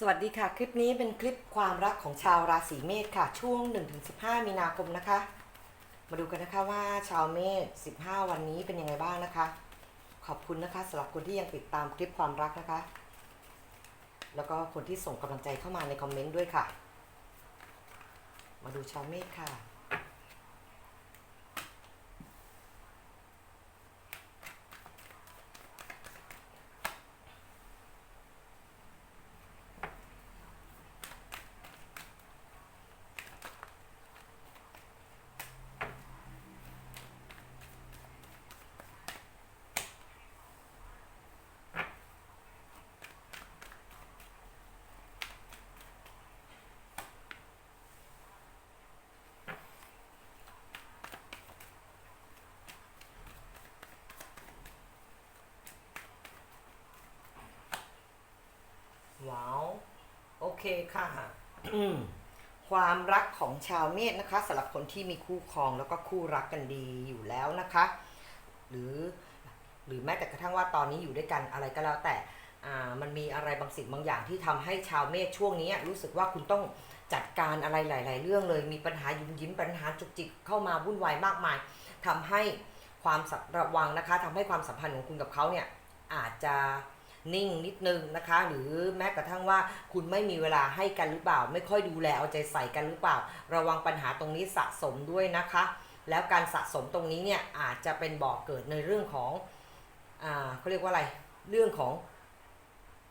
สวัสดีค่ะ คลิปนี้เป็นคลิปความรักของชาวราศีเมษค่ะ ช่วง 1-15 มีนาคมนะคะ มาดูกันนะคะว่าชาวเมษ 15 วันนี้เป็นยังไงบ้างนะคะ ขอบคุณนะคะสำหรับคนที่ยังติดตามคลิปความรักนะคะ แล้วก็คนที่ส่งกำลังใจเข้ามาในคอมเมนต์ด้วยค่ะ มาดูชาวเมษค่ะ ว้าว โอ เคค่ะ ความรักของชาวเมษนะคะสำหรับคนที่มีคู่ครองแล้วก็คู่รักกันดีอยู่แล้วนะคะ หรือหรือแม้แต่กระทั่งว่าตอนนี้อยู่ด้วยกันอะไรก็แล้วแต่อ่ามันมีอะไรบางสิ่งบางอย่างที่ทำให้ชาวเมษช่วงนี้รู้สึกว่าคุณต้องจัดการอะไรหลาย ๆ เรื่องเลยมีปัญหายิ้มยิ้มปัญหาจุกจิกเข้ามาวุ่นวายมากมายทำให้ความสัมระวังนะคะทำให้ความสัมพันธ์ของคุณกับเขาเนี่ยอาจจะ นิ่งนิดนึงนะคะ หรือแม้กระทั่งว่าคุณไม่มีเวลาให้กันหรือเปล่า ไม่ค่อยดูแลเอาใจใส่กันหรือเปล่า ระวังปัญหาตรงนี้สะสมด้วยนะคะ แล้วการสะสมตรงนี้เนี่ยอาจจะเป็นบ่อกเกิดในเรื่องของอ่าเขาเรียกว่าอะไรเรื่องของ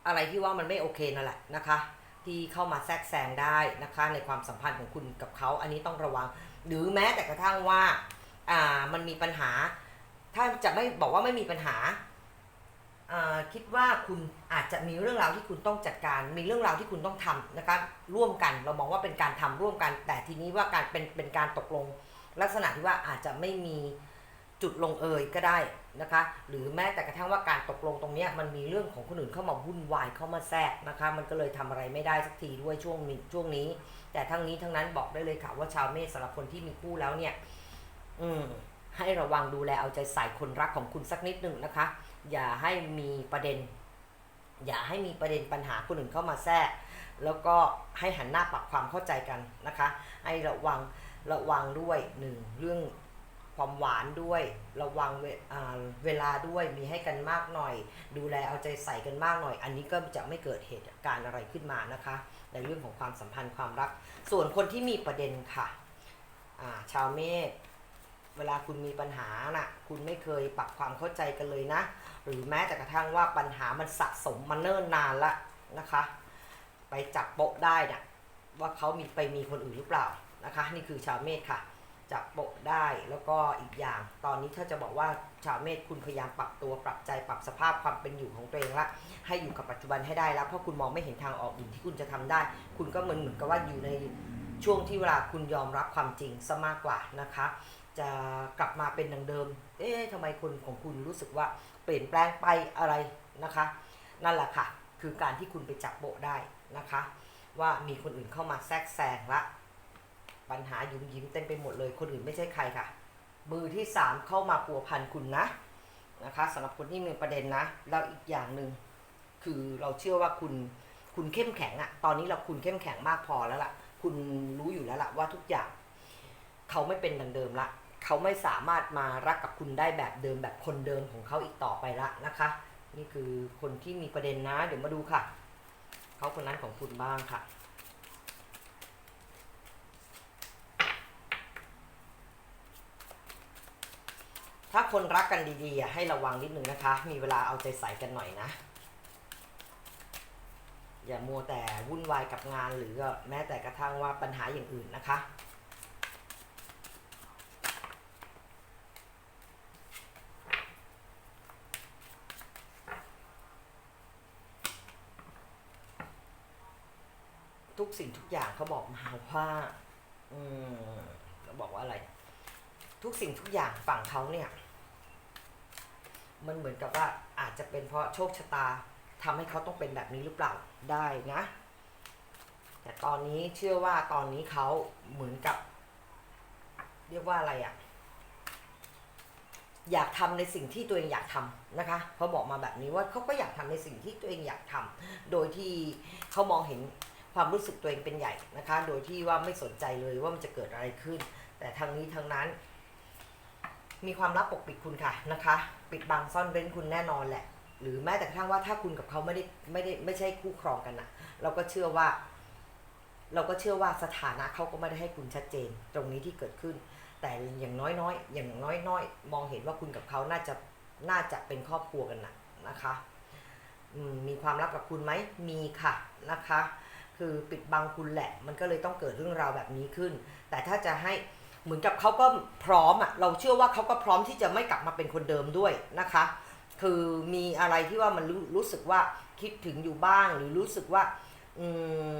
อะไรที่ว่ามันไม่โอเคนั่นแหละนะคะที่เข้ามาแทรกแซงได้นะคะในความสัมพันธ์ของคุณกับเขาอันนี้ต้องระวัง หรือแม้แต่กระทั่งว่าอ่ามันมีปัญหา ถ้าจะไม่บอกว่าไม่มีปัญหาอ่า คิดว่าคุณอาจจะมีเรื่องราวที่คุณต้องจัดการ มีเรื่องราวที่คุณต้องทำนะคะร่วมกันเรามองว่าเป็นการทำร่วมกัน แต่ทีนี้ว่าการเป็นเป็นการตกลง ลักษณะที่ว่าอาจจะไม่มีจุดลงเอยก็ได้นะคะ หรือแม้แต่กระทั่งว่าการตกลงตรงนี้มันมีเรื่องของคนอื่นเข้ามาวุ่นวายเข้ามาแทรกนะคะ มันก็เลยทำอะไรไม่ได้สักทีด้วยช่วงนี้ช่วงนี้ แต่ทั้งนี้ทั้งนั้นบอกได้เลยค่ะว่าชาวเมษสำหรับคนที่มีคู่แล้วเนี่ย อืมให้ระวังดูแลเอาใจใส่คนรักของคุณสักนิดหนึ่งนะคะ อย่าให้มีประเด็น อย่าให้มีประเด็นปัญหาคนอื่นเข้ามาแทรก แล้วก็ให้หันหน้าปรับความเข้าใจกันนะคะ ให้ระวังระวังด้วยหนึ่งเรื่องความหวานด้วย ระวังเวเวลาด้วยมีให้กันมากหน่อย ดูแลเอาใจใส่กันมากหน่อย อันนี้ก็จะไม่เกิดเหตุการณ์อะไรขึ้นมานะคะ ในเรื่องของความสัมพันธ์ความรัก ส่วนคนที่มีประเด็นค่ะาชาวเมษเวลาคุณมีปัญหาน่ะ คุณไม่เคยปรับความเข้าใจกันเลยนะ หรือแม้แต่กระทั่งว่าปัญหามันสะสมมาเนิ่นนานละนะคะ ไปจับโปะได้น่ะว่าเขามีไปมีคนอื่นหรือเปล่านะคะ นี่คือชาวเมษค่ะ จับโปะได้แล้วก็อีกอย่าง ตอนนี้ถ้าจะบอกว่าชาวเมษคุณพยายามปรับตัวปรับใจปรับสภาพความเป็นอยู่ของตัวเองละให้อยู่กับปัจจุบันให้ได้แล้วเพราะคุณมองไม่เห็นทางออกอื่นที่คุณจะทำได้ คุณก็เหมือนเหมือนกับว่าอยู่ในช่วงที่เวลาคุณยอมรับความจริงซะมากกว่านะคะ จะกลับมาเป็นดังเดิม เอ๊ะทำไมคนของคุณรู้สึกว่า ปลี่ยนแปลงไปอะไรนะคะ นั่นแหละค่ะ คือการที่คุณไปจับโปะได้นะคะ ว่ามีคนอื่นเข้ามาแทรกแซงละปัญหายุ่มยิ้มเต็มไปหมดเลย คนอื่นไม่ใช่ใครค่ะ มือที่สามเข้ามาปัวพันคุณนะนะคะสำหรับคนที่มีประเด็นนะ แล้วอีกอย่างหนึ่งคือเราเชื่อว่าคุณคุณเข้มแข็งอะตอนนี้เราคุณเข้มแข็งมากพอแล้วล่ะ คุณรู้อยู่แล้วล่ะว่าทุกอย่าง เขาไม่เป็นดังเดิมละ เขาไม่สามารถมารักกับคุณได้แบบเดิมแบบคนเดิมของเขาอีกต่อไปละนะคะ นี่คือคนที่มีประเด็นนะ เดี๋ยวมาดูค่ะ เขาคนนั้นของคุณบ้างค่ะถ้าคนรักกันดีๆให้ระวังนิดนึงนะคะ มีเวลาเอาใจใส่กันหน่อยนะ อย่ามัวแต่วุ่นวายกับงานหรือแม้แต่กระทั่งว่าปัญหาอย่างอื่นนะคะ ทุกสิ่งทุกอย่างเขาบอกมาว่า อืมเขาบอกว่าอะไร ทุกสิ่งทุกอย่างฝั่งเขาเนี่ย มันเหมือนกับว่าอาจจะเป็นเพราะโชคชะตาทำให้เขาต้องเป็นแบบนี้หรือเปล่าได้นะ แต่ตอนนี้เชื่อว่าตอนนี้เขาเหมือนกับ เรียกว่าอะไรอะอยากทำในสิ่งที่ตัวเองอยากทำนะคะเขาบอกมาแบบนี้ว่าเขาก็อยากทำในสิ่งที่ตัวเองอยากทำโดยที่เขามองเห็น ความรู้สึกตัวเองเป็นใหญ่นะคะ โดยที่ว่าไม่สนใจเลยว่ามันจะเกิดอะไรขึ้น แต่ทางนี้ทางนั้น มีความลับปกปิดคุณค่ะนะคะ ปิดบังซ่อนเร้นคุณแน่นอนแหละ หรือแม้แต่กระทั่งว่าถ้าคุณกับเขาไม่ได้ไม่ได้ไม่ใช่คู่ครองกันนะเราก็เชื่อว่า เราก็เชื่อว่าสถานะเขาก็ไม่ได้ให้คุณชัดเจน ตรงนี้ที่เกิดขึ้น แต่อย่างน้อยๆอย่างน้อยๆมองเห็นว่าคุณกับเขาน่าจะน่าจะเป็นครอบครัวกันนะนะคะมีความลับกับคุณไหมมีค่ะนะคะ คือปิดบังคุณแหละ มันก็เลยต้องเกิดเรื่องราวแบบนี้ขึ้น แต่ถ้าจะให้เหมือนกับเขาก็พร้อมอะเราเชื่อว่าเขาก็พร้อมที่จะไม่กลับมาเป็นคนเดิมด้วยนะคะ คือมีอะไรที่ว่ามันรู้รู้สึกว่าคิดถึงอยู่บ้าง หรือรู้สึกว่าอืม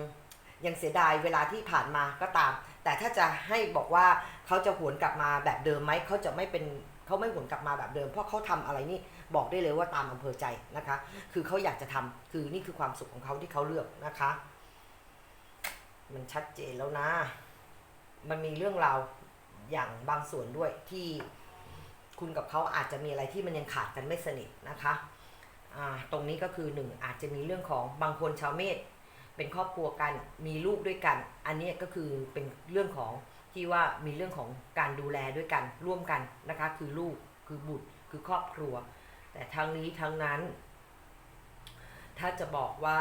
ยังเสียดายเวลาที่ผ่านมาก็ตาม แต่ถ้าจะให้บอกว่าเขาจะหวนกลับมาแบบเดิมไหมเขาจะไม่เป็นเขาไม่หวนกลับมาแบบเดิม เพราะเขาทำอะไรนี่บอกได้เลยว่าตามอำเภอใจนะคะ คือเขาอยากจะทำคือนี่คือความสุขของเขาที่เขาเลือกนะคะ มันชัดเจนแล้วนะ มันมีเรื่องราวอย่างบางส่วนด้วยที่คุณกับเขาอาจจะมีอะไรที่มันยังขาดกันไม่สนิทนะคะอ่าตรงนี้ก็คือหนึ่งอาจจะมีเรื่องของบางคนชาวเมษเป็นครอบครัวกันมีลูกด้วยกัน อันนี้ก็คือเป็นเรื่องของที่ว่ามีเรื่องของการดูแลด้วยกันร่วมกันนะคะ คือลูกคือบุตรคือครอบครัว แต่ทั้งนี้ทั้งนั้น ถ้าจะบอกว่า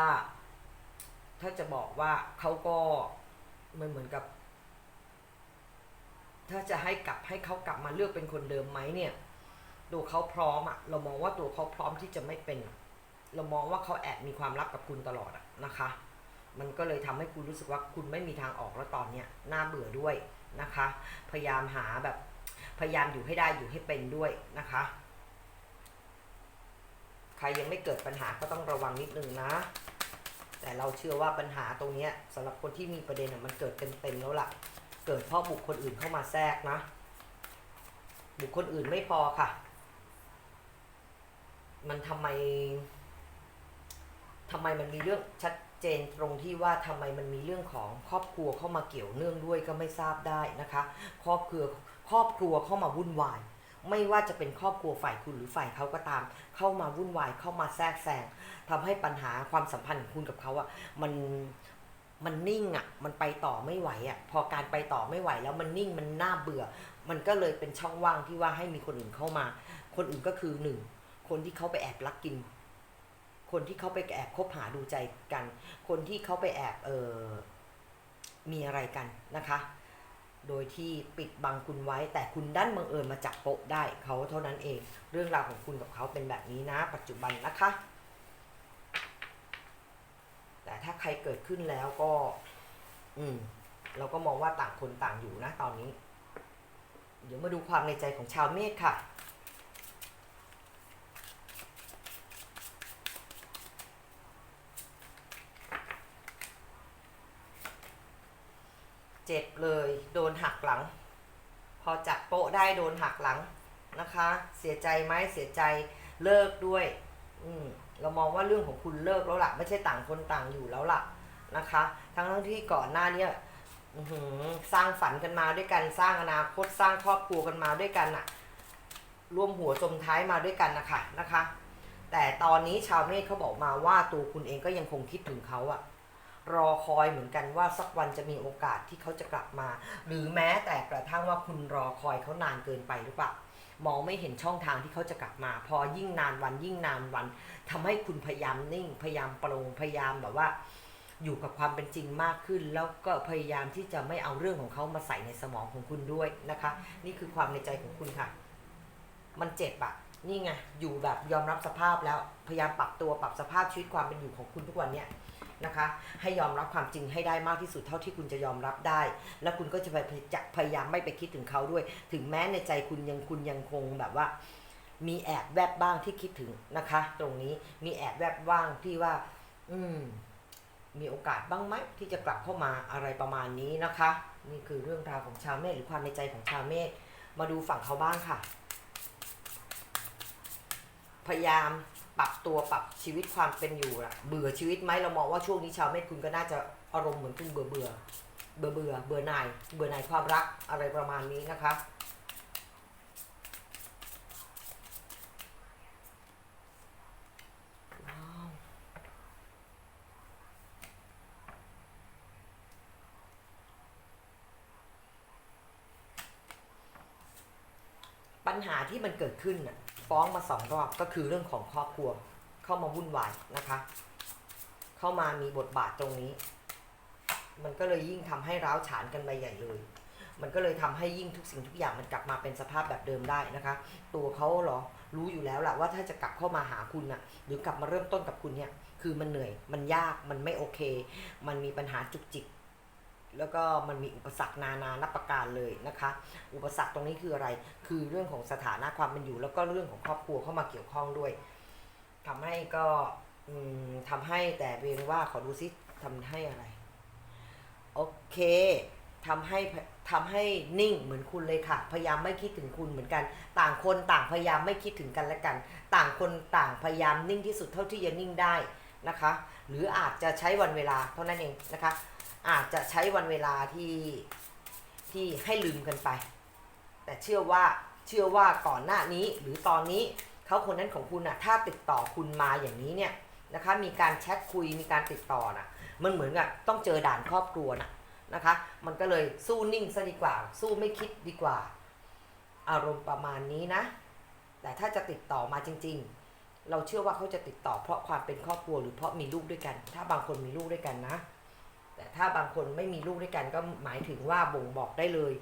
ถ้าจะบอกว่าเขาก็มันเหมือนกับ ถ้าจะให้กลับให้เขากลับมาเลือกเป็นคนเดิมไหมเนี่ยตัวเขาพร้อมอะเรามองว่าตัวเขาพร้อมที่จะไม่เป็น เรามองว่าเขาแอบมีความลับกับคุณตลอดอะนะคะ มันก็เลยทำให้คุณรู้สึกว่าคุณไม่มีทางออกแล้วตอนเนี้ยน่าเบื่อด้วยนะคะ พยายามหาแบบพยายามอยู่ให้ได้อยู่ให้เป็นด้วยนะคะ ใครยังไม่เกิดปัญหาก็ต้องระวังนิดนึงนะ แต่เราเชื่อว่าปัญหาตรงนี้สำหรับคนที่มีประเด็นมันเกิดเต็มๆแล้วล่ะ เกิดเพราะบุคคลอื่นเข้ามาแทรกนะ บุคคลอื่นไม่พอค่ะ มันทำไมทำไมมันมีเรื่องชัดเจนตรงที่ว่าทำไมมันมีเรื่องของครอบครัวเข้ามาเกี่ยวเนื่องด้วยก็ไม่ทราบได้นะคะ ครอบครัวครอบครัวเข้ามาวุ่นวาย ไม่ว่าจะเป็นครอบครัวฝ่ายคุณหรือฝ่ายเขาก็ตาม เข้ามาวุ่นวายเข้ามาแทรกแซงทำให้ปัญหาความสัมพันธ์ของคุณกับเขาอะมันมันนิ่งอะ่ะมันไปต่อไม่ไหวอะ่ะพอการไปต่อไม่ไหว แล้วมันนิ่งมันน่าเบื่อ มันก็เลยเป็นช่องว่างที่ว่าให้มีคนอื่นเข้ามา คนอื่นก็คือหนึ่งคนที่เขาไปแอบลักกิน คนที่เขาไปแอบคบหาดูใจกัน คนที่เขาไปแอบเออมีอะไรกันนะคะ โดยที่ปิดบังคุณไว้ แต่คุณดันบังเอิญมาจับโปะได้เขาเท่านั้นเอง เรื่องราวของคุณกับเขาเป็นแบบนี้นะ ปัจจุบันนะคะ แต่ถ้าใครเกิดขึ้นแล้วก็ อืม เราก็มองว่าต่างคนต่างอยู่นะตอนนี้ เดี๋ยวมาดูความในใจของชาวเมษค่ะ เจ็บเลย โดนหักหลัง พอจับโปะได้โดนหักหลังนะคะ เสียใจไหมเสียใจเลิกด้วย อืมเรามองว่าเรื่องของคุณเลิกแล้วล่ะ ไม่ใช่ต่างคนต่างอยู่แล้วล่ะนะคะ ทั้งทั้งที่ก่อนหน้าเนี้ยสร้างฝันกันมาด้วยกันสร้างอนาคตสร้างครอบครัวกันมาด้วยกันน่ะร่วมหัวจมท้ายมาด้วยกันนะคะนะคะ แต่ตอนนี้ชาวเมฆเขาบอกมาว่าตัวคุณเองก็ยังคงคิดถึงเขาอะ รอคอยเหมือนกันว่าสักวันจะมีโอกาสที่เขาจะกลับมา หรือแม้แต่กระทั่งว่าคุณรอคอยเขานานเกินไปหรือเปล่ามองไม่เห็นช่องทางที่เขาจะกลับมา พอยิ่งนานวันยิ่งนานวันทำให้คุณพยายามนิ่ง พยายามปรงพยายามแบบว่า อยู่กับความเป็นจริงมากขึ้น แล้วก็พยายามที่จะไม่เอาเรื่องของเขามาใส่ในสมองของคุณด้วยนะคะ นี่คือความในใจของคุณค่ะ มันเจ็บอะนี่ไงอยู่แบบยอมรับสภาพแล้วพยายามปรับตัวปรับสภาพชีวิตความเป็นอยู่ของคุณทุกวันเนี้ย นะคะ ให้ยอมรับความจริงให้ได้มากที่สุดเท่าที่คุณจะยอมรับได้ แล้วคุณก็จะพยายามไม่ไปคิดถึงเขาด้วย ถึงแม้ในใจคุณยังคุณยังคงแบบว่า มีแอบแวบบ้างที่คิดถึงนะคะ ตรงนี้มีแอบแวบบ้างที่ว่า อืม มีโอกาสบ้างไหมที่จะกลับเข้ามาอะไรประมาณนี้นะคะ นี่คือเรื่องราวของชาวเมษหรือความในใจของชาวเมษมาดูฝั่งเขาบ้างค่ะ พยายาม ปรับตัวปรับชีวิตความเป็นอยู่ละเบื่อชีวิตไหมเรามองว่าช่วงนี้ชาวเมษคุณก็น่าจะอารมณ์เหมือนคุณเบื่อเบื่อเบื่อเบื่อเบื่อหน่ายเบื่อหน่ายความรักอะไรประมาณนี้นะคะปัญหาที่มันเกิดขึ้นน่ะ ฟ้องมาสองรอบก็คือเรื่องของครอบครัวเข้ามาวุ่นวายนะคะ เข้ามามีบทบาทตรงนี้ มันก็เลยยิ่งทำให้ร้าวฉานกันไปใหญ่เลย มันก็เลยทำให้ยิ่งทุกสิ่งทุกอย่างมันกลับมาเป็นสภาพแบบเดิมได้นะคะ ตัวเขาหรอรู้อยู่แล้วแหละว่าถ้าจะกลับเข้ามาหาคุณน่ะ หรือกลับมาเริ่มต้นกับคุณเนี่ย คือมันเหนื่อยมันยากมันไม่โอเค มันมีปัญหาจุกจิก แล้วก็มันมีอุปสรรคนานานับประการเลยนะคะ อุปสรรคตรงนี้คืออะไร คือเรื่องของสถานะความเป็นอยู่ แล้วก็เรื่องของครอบครัวเข้ามาเกี่ยวข้องด้วยทำให้ก็อืมทำให้แต่เพียงว่าขอดูซิทำให้อะไร โอเคทำให้ทำให้นิ่งเหมือนคุณเลยค่ะ พยายามไม่คิดถึงคุณเหมือนกัน ต่างคนต่างพยายามไม่คิดถึงกันและกัน ต่างคนต่างพยายามนิ่งที่สุดเท่าที่จะนิ่งได้นะคะ หรืออาจจะใช้วันเวลาเท่านั้นเองนะคะ อาจจะใช้วันเวลาที่ที่ให้ลืมกันไป แต่เชื่อว่าเชื่อว่าก่อนหน้านี้หรือตอนนี้เขาคนนั้นของคุณอะถ้าติดต่อคุณมาอย่างนี้เนี่ยนะคะมีการแชทคุยมีการติดต่อน่ะมันเหมือนกับต้องเจอด่านครอบครัวน่ะนะคะ มันก็เลยสู้นิ่งซะดีกว่า สู้ไม่คิดดีกว่า อารมณ์ประมาณนี้นะ แต่ถ้าจะติดต่อมาจริง ๆ เราเชื่อว่าเขาจะติดต่อเพราะความเป็นครอบครัวหรือเพราะมีลูกด้วยกัน ถ้าบางคนมีลูกด้วยกันนะ แต่ถ้าบางคนไม่มีลูกด้วยกันก็หมายถึงว่าบ่งบอกได้เลย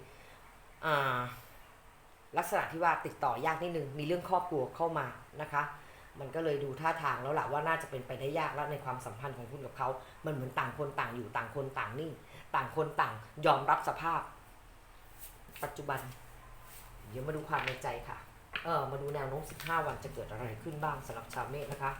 อ่าลักษณะที่ว่าติดต่อยากนิดนึงมีเรื่องครอบครัวเข้ามานะคะ มันก็เลยดูท่าทางแล้วล่ะว่าน่าจะเป็นไปได้ยากแล้วในความสัมพันธ์ของคุณกับเขา มันเหมือนต่างคนต่างอยู่ต่างคนต่างนิ่ง ต่างคนต่างยอมรับสภาพ ปัจจุบัน เดี๋ยวมาดูความในใจค่ะ เออมาดูแนวโน้ม15 วันจะเกิดอะไรขึ้นบ้างสำหรับชาวเมษนะคะ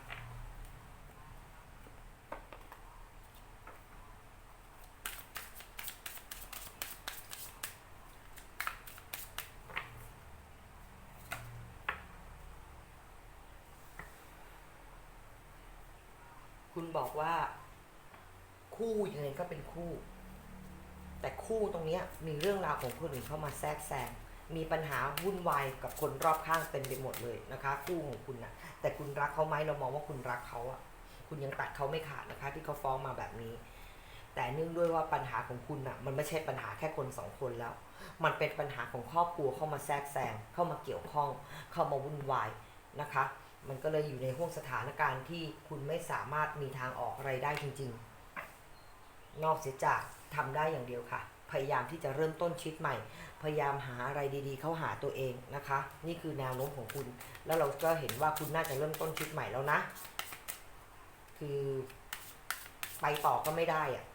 บอกว่า คู่ยังไงก็เป็นคู่ แต่คู่ตรงเนี้ยมีเรื่องราวของคนอื่นเข้ามาแทรกแซงมีปัญหาวุ่นวายกับคนรอบข้างเต็มไปหมดเลยนะคะ คู่ของคุณนะแต่คุณรักเขาไหมเรามองว่าคุณรักเขาอะคุณยังตัดเขาไม่ขาดนะคะ ที่เขาฟ้องมาแบบนี้ แต่เนื่องด้วยว่าปัญหาของคุณอะมันไม่ใช่ปัญหาแค่คนสองคนแล้ว มันเป็นปัญหาของครอบครัวเข้ามาแทรกแซงเข้ามาเกี่ยวข้อง เข้ามาวุ่นวายนะคะ มันก็เลยอยู่ในห่วงสถานการณ์ที่คุณไม่สามารถมีทางออกอะไรได้จริง ๆ นอกเสียจากทำได้อย่างเดียวค่ะ พยายามที่จะเริ่มต้นชีวิตใหม่ พยายามหาอะไรดีๆ เข้าหาตัวเองนะคะ นี่คือแนวโน้มของคุณ แล้วเราก็เห็นว่าคุณน่าจะเริ่มต้นชีวิตใหม่แล้วนะ คือไปต่อก็ไม่ได้อะ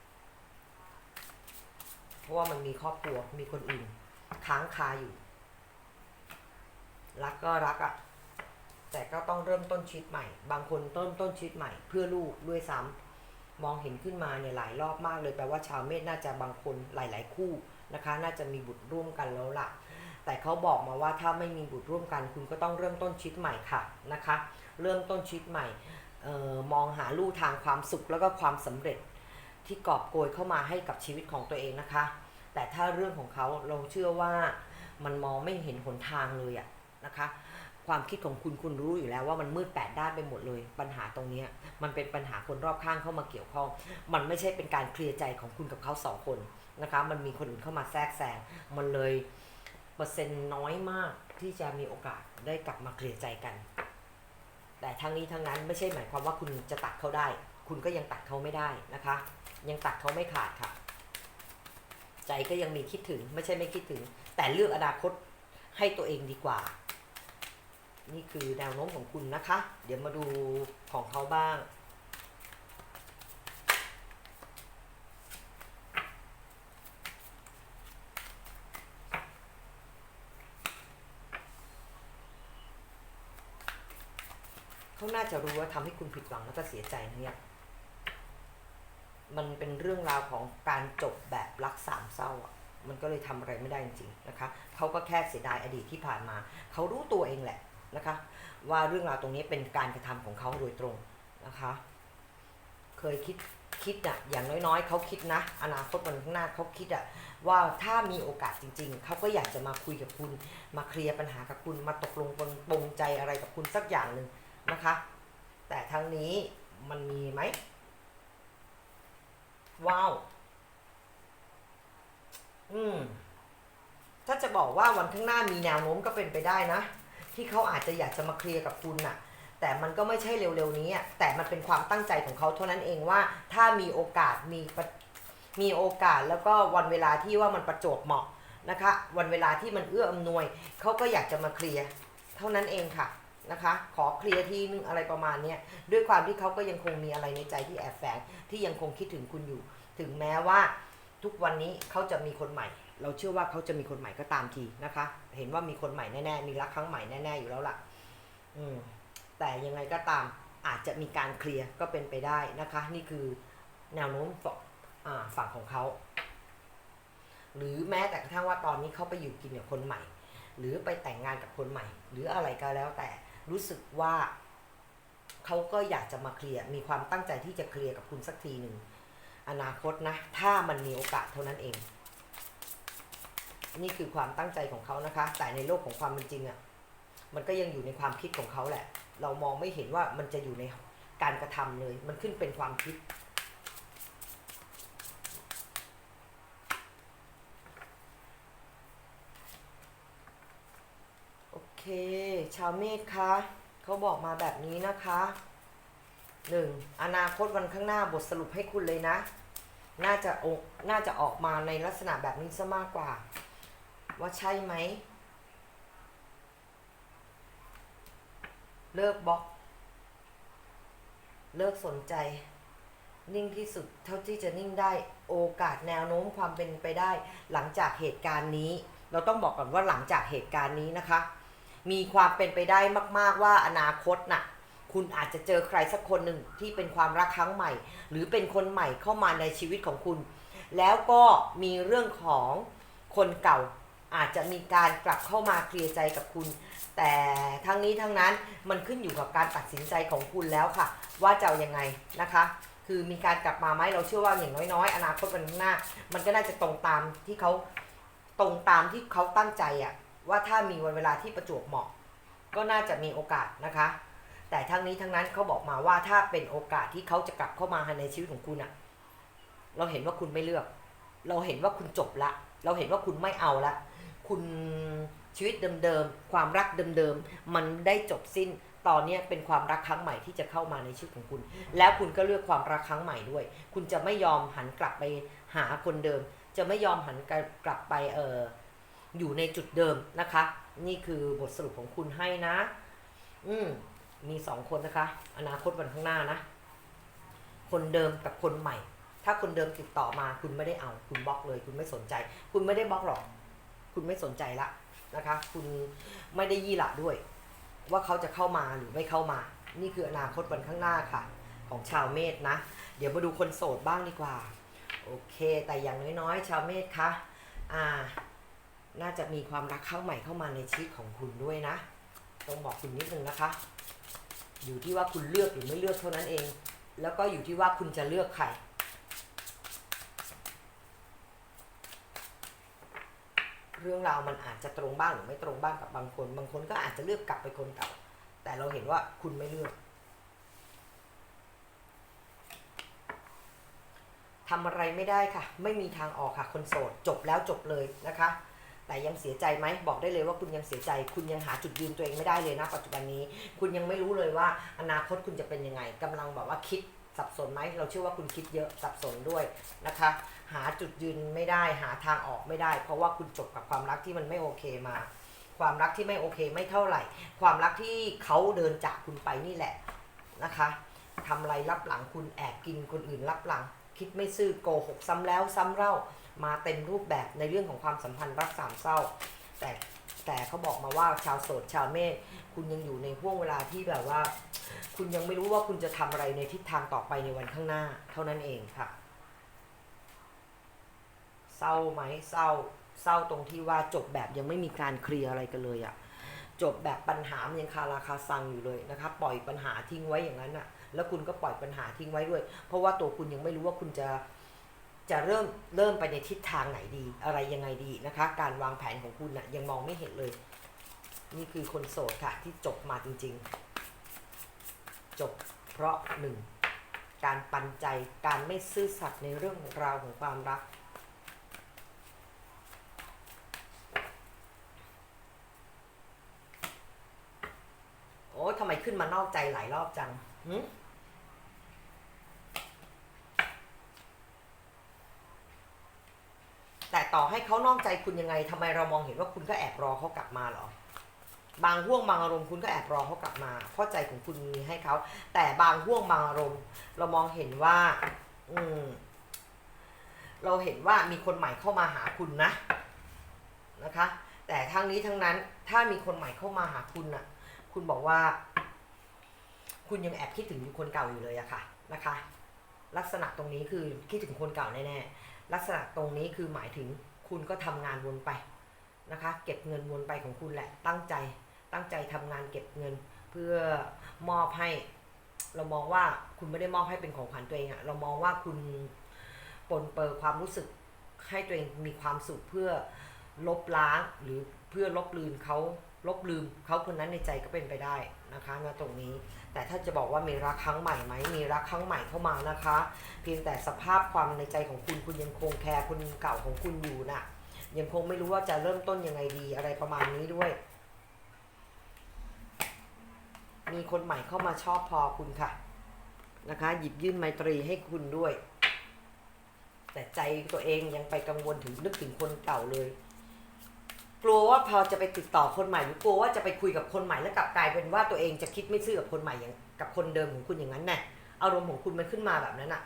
เพราะว่ามันมีครอบครัวมีคนอื่น ค้างคาอยู่ รักก็รักอะ่ะ แต่ก็ต้องเริ่มต้นชีวิตใหม่ บางคนต้นต้นชีวิตใหม่ เพื่อลูกด้วยซ้ำมองเห็นขึ้นมาเนี่ยหลายรอบมากเลยแปลว่าชาวเมษน่าจะบางคนหลาย ๆ คู่นะคะ น่าจะมีบุตรร่วมกันแล้วล่ะ แต่เขาบอกมาว่าถ้าไม่มีบุตรร่วมกัน คุณก็ต้องเริ่มต้นชีวิตใหม่ค่ะนะคะ เริ่มต้นชีวิตใหม่ออมองหาลู่ทางความสุขแล้วก็ความสำเร็จที่กอบโกยเข้ามาให้กับชีวิตของตัวเองนะคะ แต่ถ้าเรื่องของเขาเราเชื่อว่ามันมองไม่เห็นหนทางเลยอะนะคะ ความคิดของคุณคุณรู้อยู่แล้วว่ามันมืดแปดด้านไปหมดเลย ปัญหาตรงนี้มันเป็นปัญหาคนรอบข้างเข้ามาเกี่ยวข้อง มันไม่ใช่เป็นการเคลียร์ใจของคุณกับเขาสองคนนะคะมันมีคนอื่นเข้ามาแทรกแซงมันเลยเปอร์เซ็นต์น้อยมากที่จะมีโอกาสได้กลับมาเคลียร์ใจกัน แต่ทั้งนี้ทั้งนั้นไม่ใช่หมายความว่าคุณจะตัดเขาได้ คุณก็ยังตัดเขาไม่ได้นะคะ ยังตัดเขาไม่ขาดค่ะ ใจก็ยังมีคิดถึงไม่ใช่ไม่คิดถึง แต่เลือกอนาคตให้ตัวเองดีกว่า นี่คือแนวโน้มของคุณนะคะ เดี๋ยวมาดูของเขาบ้าง เขาน่าจะรู้ว่าทำให้คุณผิดหวังแล้วก็เสียใจเนี่ย มันเป็นเรื่องราวของการจบแบบรักสามเศร้าอะมันก็เลยทำอะไรไม่ได้จริงๆนะคะ เขาก็แค่เสียดายอดีตที่ผ่านมา เขารู้ตัวเองแหละ นะคะ ว่าเรื่องราวตรงนี้เป็นการกระทำของเขาโดยตรงนะคะ เคยคิดคิดอะอย่างน้อยๆเขาคิดนะ อนาคตวันข้างหน้าเขาคิดอะว่าถ้ามีโอกาสจริง ๆเขาก็อยากจะมาคุยกับคุณ มาเคลียร์ปัญหากับคุณมาตกลงปลงปงใจอะไรกับคุณสักอย่างหนึ่งนะคะ แต่ทั้งนี้มันมีไหมว้าว อืม ถ้าจะบอกว่าวันข้างหน้ามีแนวโน้มก็เป็นไปได้นะ ที่เขาอาจจะอยากจะมาเคลียร์กับคุณน่ะ แต่มันก็ไม่ใช่เร็วๆนี้อะแต่มันเป็นความตั้งใจของเขาเท่านั้นเองว่า ถ้ามีโอกาสมีประมีโอกาสแล้วก็วันเวลาที่ว่ามันประจวบเหมาะนะคะ วันเวลาที่มันเอื้ออำนวยเขาก็อยากจะมาเคลียร์เท่านั้นเองค่ะนะคะ ขอเคลียร์ทีนึงอะไรประมาณเนี้ยด้วยความที่เขาก็ยังคงมีอะไรในใจที่แอบแฝงที่ยังคงคิดถึงคุณอยู่ ถึงแม้ว่าทุกวันนี้เขาจะมีคนใหม่ เราเชื่อว่าเขาจะมีคนใหม่ก็ตามทีนะคะ เห็นว่ามีคนใหม่แน่ๆ มีรักครั้งใหม่แน่ๆ อยู่แล้วล่ะ อืม แต่ยังไงก็ตามอาจจะมีการเคลียร์ก็เป็นไปได้นะคะ นี่คือแนวโน้มฝั่งฝั่งของเขา หรือแม้แต่กระทั่งว่าตอนนี้เขาไปอยู่กินกับคนใหม่ หรือไปแต่งงานกับคนใหม่ หรืออะไรก็แล้วแต่รู้สึกว่าเขาก็อยากจะมาเคลียร์มีความตั้งใจที่จะเคลียร์กับคุณสักทีหนึ่งอนาคตนะ ถ้ามันมีโอกาสเท่านั้นเอง นี่คือความตั้งใจของเขานะคะ แต่ในโลกของความเป็นจริงอะ่ะมันก็ยังอยู่ในความคิดของเขาแหละ เรามองไม่เห็นว่ามันจะอยู่ในการกระทำเลย มันขึ้นเป็นความคิด โอเค ชาวเมษคะเขาบอกมาแบบนี้นะคะหนึ่งอนาคตวันข้างหน้าบทสรุปให้คุณเลยนะ น่าจะออกน่าจะออกมาในลักษณะแบบนี้ซะมากกว่า ว่าใช่ไหม เลิกบล็อก เลิกสนใจ นิ่งที่สุดเท่าที่จะนิ่งได้โอกาสแนวโน้มความเป็นไปได้ หลังจากเหตุการณ์นี้ เราต้องบอกก่อนว่าหลังจากเหตุการณ์นี้นะคะ มีความเป็นไปได้มาก ๆว่าอนาคตน่ะคุณอาจจะเจอใครสักคนหนึ่งที่เป็นความรักครั้งใหม่ หรือเป็นคนใหม่เข้ามาในชีวิตของคุณ แล้วก็มีเรื่องของคนเก่า อาจจะมีการกลับเข้ามาเคลียร์ใจกับคุณ แต่ทั้งนี้ทั้งนั้นมันขึ้นอยู่กับการตัดสินใจของคุณแล้วค่ะ ว่าจะอายังไงนะคะ คือมีการกลับมาไหมเราเชื่อว่าอย่างน้อยๆ อนาคตวันข้างหน้า มันก็น่าจะตรงตามที่เขาตรงตามที่เขาตั้งใจอะว่าถ้ามีวันเวลาที่ประจวบเหมาะ ก็น่าจะมีโอกาสนะคะ แต่ทั้งนี้ทั้งนั้นเขาบอกมาว่าถ้าเป็นโอกาสที่เขาจะกลับเข้ามาในชีวิตของคุณอะเราเห็นว่าคุณไม่เลือก เราเห็นว่าคุณจบละ เราเห็นว่าคุณไม่เอาละ คุณชีวิตเดิมๆ ความรักเดิมๆ มันได้จบสิ้น ตอนนี้เป็นความรักครั้งใหม่ที่จะเข้ามาในชีวิตของคุณ แล้วคุณก็เลือกความรักครั้งใหม่ด้วย คุณจะไม่ยอมหันกลับไปหาคนเดิม จะไม่ยอมหันกลับไปเอออยู่ในจุดเดิมนะคะ นี่คือบทสรุปของคุณให้นะ อืมมีสองคนนะคะ อนาคตวันข้างหน้านะ คนเดิมกับคนใหม่ ถ้าคนเดิมติดต่อมาคุณไม่ได้เอา คุณบล็อกเลย คุณไม่สนใจ คุณไม่ได้บล็อกหรอก คุณไม่สนใจละนะคะ คุณไม่ได้ยี่หละด้วย ว่าเขาจะเข้ามาหรือไม่เข้ามา นี่คืออนาคตวันข้างหน้าค่ะ ของชาวเมษนะ เดี๋ยวมาดูคนโสดบ้างดีกว่า โอเค แต่อย่างน้อยๆ ชาวเมษคะอ่า น่าจะมีความรักเข้าใหม่เข้ามาในชีวิตของคุณด้วยนะ ต้องบอกคุณนิดนึงนะคะ อยู่ที่ว่าคุณเลือกหรือไม่เลือกเท่านั้นเอง แล้วก็อยู่ที่ว่าคุณจะเลือกใคร เรื่องราวมันอาจจะตรงบ้างหรือไม่ตรงบ้างกับบางคน บางคนก็อาจจะเลือกกลับไปคนเก่า แต่เราเห็นว่าคุณไม่เลือกทำอะไรไม่ได้ค่ะ ไม่มีทางออกค่ะ คนโสดจบแล้วจบเลยนะคะ แต่ยังเสียใจไหมบอกได้เลยว่าคุณยังเสียใจ คุณยังหาจุดยืนตัวเองไม่ได้เลยนะปัจจุบันนี้ คุณยังไม่รู้เลยว่าอนาคตคุณจะเป็นยังไงกำลังแบบว่าคิด สับสนไหมเราเชื่อว่าคุณคิดเยอะสับสนด้วยนะคะ หาจุดยืนไม่ได้หาทางออกไม่ได้ เพราะว่าคุณจบกับความรักที่มันไม่โอเคมา ความรักที่ไม่โอเคไม่เท่าไหร่ ความรักที่เขาเดินจากคุณไปนี่แหละนะคะทำอะไรรับหลังคุณแอบกินคนอื่นรับหลัง คิดไม่ซื่อโกหกซ้ำแล้วซ้ำเล่ามาเต็มรูปแบบในเรื่องของความสัมพันธ์รักสามเศร้า แต่แต่เขาบอกมาว่าชาวโสดชาวเมษคุณยังอยู่ในห่วงเวลาที่แบบว่า คุณยังไม่รู้ว่าคุณจะทำอะไรในทิศทางต่อไปในวันข้างหน้า เท่านั้นเองค่ะ เศร้าไหมเศร้าเศร้าตรงที่ว่าจบแบบยังไม่มีการเคลียร์อะไรกันเลยอะจบแบบปัญหามันยังคาราคาซังอยู่เลยนะคะ ปล่อยปัญหาทิ้งไว้อย่างนั้นอะแล้วคุณก็ปล่อยปัญหาทิ้งไว้ด้วย เพราะว่าตัวคุณยังไม่รู้ว่าคุณจะจะเริ่มเริ่มไปในทิศทางไหนดีอะไรยังไงดีนะคะ การวางแผนของคุณนะ่ะยังมองไม่เห็นเลย นี่คือคนโสดค่ะ ที่จบมาจริง ๆ จบ เพราะหนึ่งการปันใจการไม่ซื่อสัตย์ในเรื่องราวของความรัก โอ้ทำไมขึ้นมานอกใจหลายรอบจังแต่ต่อให้เขานอกใจคุณยังไงทำไมเรามองเห็นว่าคุณก็แอบรอเขากลับมาหรอ บางห่วงบางอารมณ์คุณก็แอบรอเขากลับมาเพราะใจของคุณมีให้เขาแต่บางห่วงบางอารมณ์ เรามองเห็นว่า อืม เราเห็นว่ามีคนใหม่เข้ามาหาคุณนะนะคะ แต่ทั้งนี้ทั้งนั้น ถ้ามีคนใหม่เข้ามาหาคุณน่ะ คุณบอกว่า คุณยังแอบคิดถึงอยู่คนเก่าอยู่เลยอะค่ะนะคะ ลักษณะตรงนี้คือคิดถึงคนเก่าแน่ๆลักษณะตรงนี้คือหมายถึงคุณก็ทำงานวนไปนะคะ เก็บเงินวนไปของคุณแหละตั้งใจ ตั้งใจทำงานเก็บเงิน เพื่อมอบให้ เรามองว่าคุณไม่ได้มอบให้เป็นของขวัญตัวเองอะเรามองว่าคุณปนเปื้อความรู้สึกให้ตัวเองมีความสุขเพื่อลบล้างหรือเพื่อลบลืมเขาลบลืมเขาคนนั้นในใจก็เป็นไปได้นะคะณตรงนี้ แต่ถ้าจะบอกว่ามีรักครั้งใหม่ไหมมีรักครั้งใหม่เข้ามานะคะ เพียงแต่สภาพความในใจของคุณคุณยังคงแคร์คนเก่าของคุณอยู่น่ะยังคงไม่รู้ว่าจะเริ่มต้นยังไงดีอะไรประมาณนี้ด้วย มีคนใหม่เข้ามาชอบพอคุณค่ะ นะคะ หยิบยื่นไมตรีให้คุณด้วย แต่ใจตัวเองยังไปกังวลถึงนึกถึงคนเก่าเลย กลัวว่าพอจะไปติดต่อคนใหม่หรือกลัวว่าจะไปคุยกับคนใหม่แล้วกลับกลายเป็นว่าตัวเองจะคิดไม่ซื่อกับคนใหม่อย่างกับคนเดิมของคุณอย่างนั้นแน่อารมณ์ของคุณมันขึ้นมาแบบนั้นอะ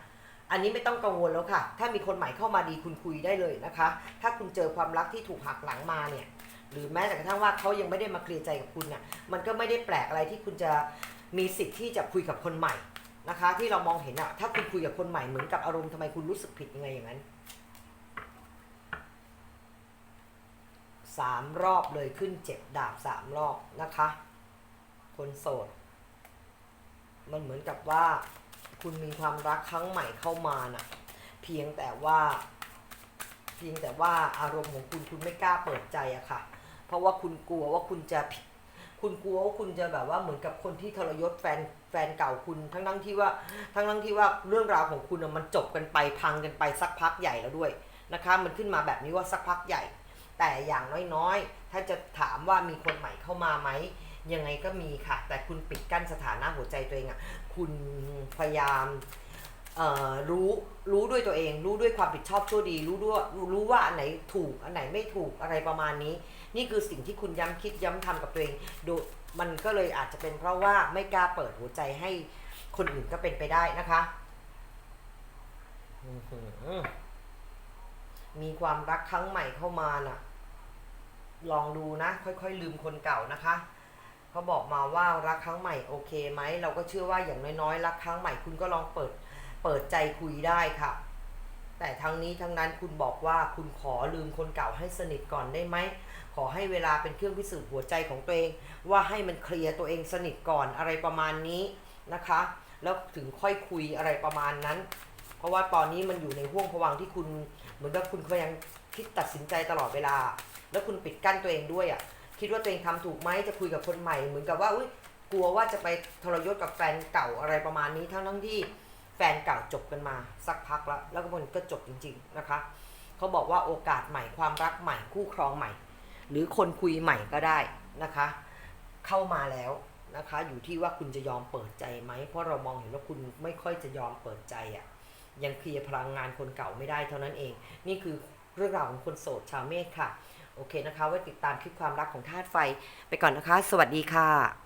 อันนี้ไม่ต้องกังวลแล้วค่ะ ถ้ามีคนใหม่เข้ามาดีคุณคุยได้เลยนะคะ ถ้าคุณเจอความรักที่ถูกหักหลังมาเนี่ย หรือแม้แต่กระทั่งว่าเขายังไม่ได้มาเคลียร์ใจกับคุณเนี่ยมันก็ไม่ได้แปลกอะไรที่คุณจะมีสิทธิ์ที่จะคุยกับคนใหม่นะคะ ที่เรามองเห็นอะถ้าคุณคุยกับคนใหม่เหมือนกับอารมณ์ทำไมคุณรู้สึกผิดยังไงอย่างนั้นสามรอบเลยขึ้นเจ็บดาบสามรอบนะคะ คนโสด มันเหมือนกับว่าคุณมีความรักครั้งใหม่เข้ามาน่ะ เพียงแต่ว่า เพียงแต่ว่าอารมณ์ของคุณคุณไม่กล้าเปิดใจอะค่ะ ราะว่าคุณกลัวว่าคุณจะผิดคุณกลัวว่าคุณจะแบบว่าเหมือนกับคนที่ทรยศแฟนแฟนเก่าคุณทั้งทั้งที่ว่าทั้งทั้งที่ว่าเรื่องราวของคุณมันจบกันไปพังกันไปสักพักใหญ่แล้วด้วยนะคะ มันขึ้นมาแบบนี้ว่าสักพักใหญ่ แต่อย่างน้อยๆ ถ้าจะถามว่ามีคนใหม่เข้ามาไหมยังไงก็มีค่ะ แต่คุณปิดกั้นสถานะหัวใจตัวเองอะคุณพยายาม รู้รู้ด้วยตัวเอง รู้ด้วยความผิดชอบชั่วดี รู้ด้วยรู้ว่าอันไหนถูกอันไหนไม่ถูกอะไรประมาณนี้ นี่คือสิ่งที่คุณย้ำคิดย้ำทำกับตัวเองดูมันก็เลยอาจจะเป็นเพราะว่าไม่กล้าเปิดหัวใจให้คนอื่นก็เป็นไปได้นะคะมีความรักครั้งใหม่เข้ามาน่ะ ลองดูนะ ค่อยๆลืมคนเก่านะคะเขาบอกมาว่ารักครั้งใหม่โอเคไหมเราก็เชื่อว่าอย่างน้อยๆรักครั้งใหม่คุณก็ลองเปิด เปิดใจคุยได้ค่ะ แต่ทั้งนี้ทั้งนั้นคุณบอกว่าคุณขอลืมคนเก่าให้สนิทก่อนได้ไหม ขอให้เวลาเป็นเครื่องพิสูจน์หัวใจของตัวเอง ว่าให้มันเคลียร์ตัวเองสนิทก่อนอะไรประมาณนี้นะคะ แล้วถึงค่อยคุยอะไรประมาณนั้น เพราะว่าตอนนี้มันอยู่ในห่วงผวังที่คุณเหมือนกับคุณพยายามคิดตัดสินใจตลอดเวลา แล้วคุณปิดกั้นตัวเองด้วยอะ่ะคิดว่าตัวเองทำถูกไหมจะคุยกับคนใหม่เหมือนกับว่าอุ้ยกลัวว่าจะไปทรยศกับแฟนเก่าอะไรประมาณนี้ทั้งทั้งที่ แฟนเก่าจบกันมาสักพักแล้ว แล้วก็มันก็จบจริง ๆ นะคะเขาบอกว่าโอกาสใหม่ความรักใหม่คู่ครองใหม่ หรือคนคุยใหม่ก็ได้นะคะ เข้ามาแล้วนะคะ อยู่ที่ว่าคุณจะยอมเปิดใจไหมเพราะเรามองเห็นว่าคุณไม่ค่อยจะยอมเปิดใจอะ่ะยังเคลียร์พลังงานคนเก่าไม่ได้เท่านั้นเอง นี่คือเรื่องราวของคนโสดชาวเมษค่ะ โอเคนะคะ ไว้ติดตามคลิปความรักของธาตุไฟไปก่อนนะคะ สวัสดีค่ะ